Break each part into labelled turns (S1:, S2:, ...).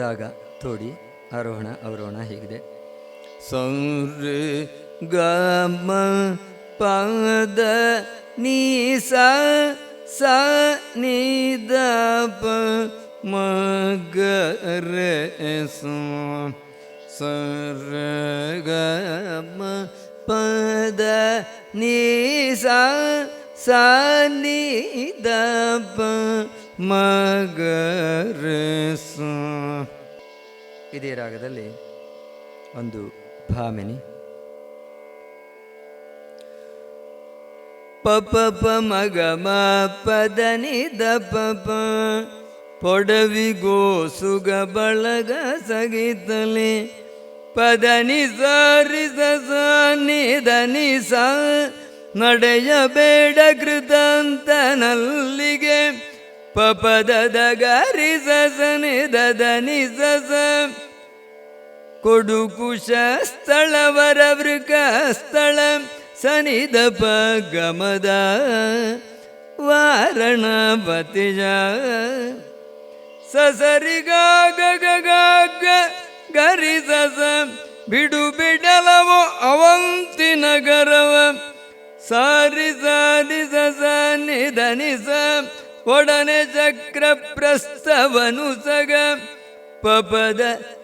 S1: ರಾಗ ತೋಡಿ ಆರೋಹಣ ಅವರೋಹಣ ಹೀಗಿದೆ
S2: ಸೌರ್ ಗಮ ಪದ ನೀ ಸ ಸ ನಿ ದ ಪ ಮ ಗ ರ ಸ ಸರ ಗ ಮ ಪದ ನೀ ಸ ಸ ನಿ ದ ಪ ಮ ಗ ಸ.
S1: ಇದೇ ರಾಗದಲ್ಲಿ ಒಂದು ಭಾಮಿನಿ.
S2: ಪ ಪ ಪ ಮಗ ಮ ಪದ ನಿ ದ ಪ ಪ. ಪೊಡವಿಗೋ ಸುಗ ಬಳಗ ಸಗಿತಲೆ. ಪದ ನಿ ಸರಿ ಸ ಸ ಸ. ನಡೆಯಬೇಡ ಕೃತಾಂತನಲ್ಲಿಗೆ ಪ ಪದ ದ ಗರಿ ಸ ಸ ನಿ ದ ದ ನಿ ಸ ಸ ಕೊಡುಕುಶ ಸ್ಥಳವರ ವೃಕ ಸ್ಥಳ ಸನಿದ ಪ ಗಮದ ವಾರಣಪತಿಜ ಸಸರಿಗ ಸಸರಿ ಗರಿ ಸಸ ಬಿಡು ಬಿಡಲವೋ ಅವಂತಿ ನಗರವ ಸಾರಿ ಸಾರಿ ಸಸ ನಿಧ ನಿಸ ಒಡನೆ ಚಕ್ರ ಪ್ರಸ್ತವನು ಸಗ. ಪಪದ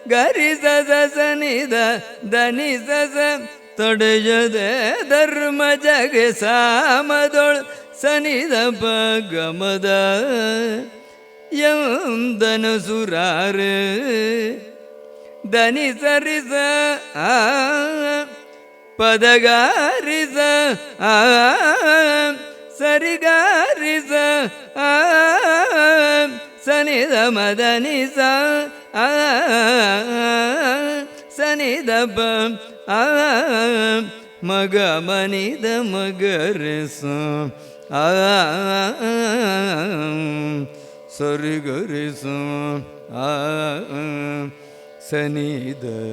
S2: ಗರಿ ಸಸ ಸನಿದ ದನಿ ಸಸ. ತೊಡೆಯದೆ ಧರ್ಮ ಜಗ ಸಾಮದೊಳ್ ಸನಿದ ಪ ಗಮದ ಎಂದನು ಸುರಾರ. ದನಿ ಸರಿಸ ಪದಗಾರಿಸ ಆ. சரிகாரிச சனித மதனிச சனிதப மக மனித மகரிசம் சொருகரிசம் சனிதனிசம்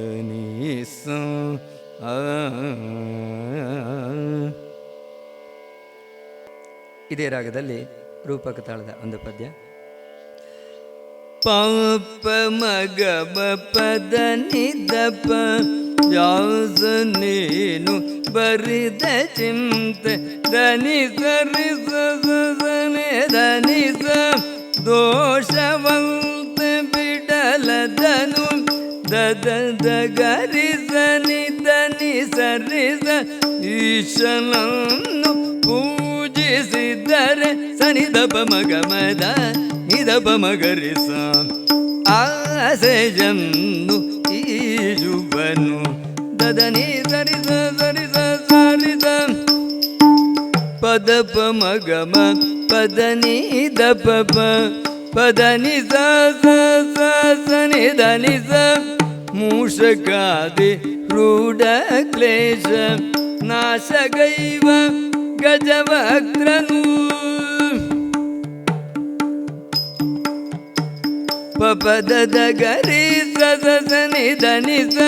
S2: ஆ
S1: ಇದೇ ರಾಗದಲ್ಲಿ ರೂಪಕ ತಾಳದ ಒಂದು ಪದ್ಯ.
S2: ಪಾಪ ಮಗ ಪದ ನಿದಪ ಯಾಸ ನೀನು ಬರಿದ ಚಿಂತೆ, ದನಿ ಸರಿ ದನಿ ಸ ದೋಷವಂತ ಬಿಡಲದನು. ದದ ದ ಗರಿ ಸನಿ ದನಿ ಸರಿ ಸ ಈಶನನ್ನು ಪೂಜಿಸಿದರೆ ಸನಿದಪ ಮಗ ಮದ ನಿದಪ ಮಗರಿಸ ಆಸೆಯನ್ನು ಈಜುವನು ದದನಿ ಸರಿಸ ಸರಿಸ ಸಾರಿದ ಪದಪ ಮಗಮ ಪದನಿ ದಪ ಪ ಪದನಿ ಸ ಸ ಸ ಸನಿ ಧನಿ ಸ ಮೂಷಕಾದಿ ರೂಢ ಕ್ಲೇಶ ನಾಶಗೈವ ಗಜವಕ್ರನು ಪಪದದ ಗರಿ ಸದಸನಿ ಧನಿಸ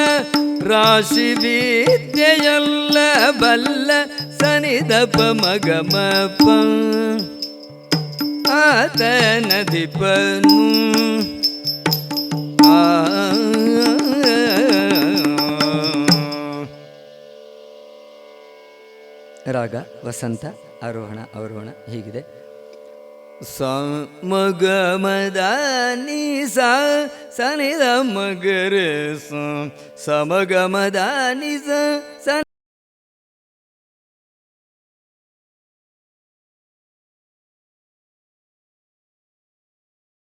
S2: ರಾಶಿ ವಿದ್ಯೆಯಲ್ಲ ಬಲ್ಲ ಸನಿದ ಪ ಮಗಮ ಪ ಆತ ನದಿಪನು
S1: ರಾಗ, ವಸಂತ, ಆರೋಹಣ, ಅವರೋಹಣ ಹೀಗಿದೆ.
S2: ಸ ಮಗ ಮದ ನೀ ಸ ಸನಿದ ಮಗರ ಸ ಮಗ ಮದ ನಿ ಸ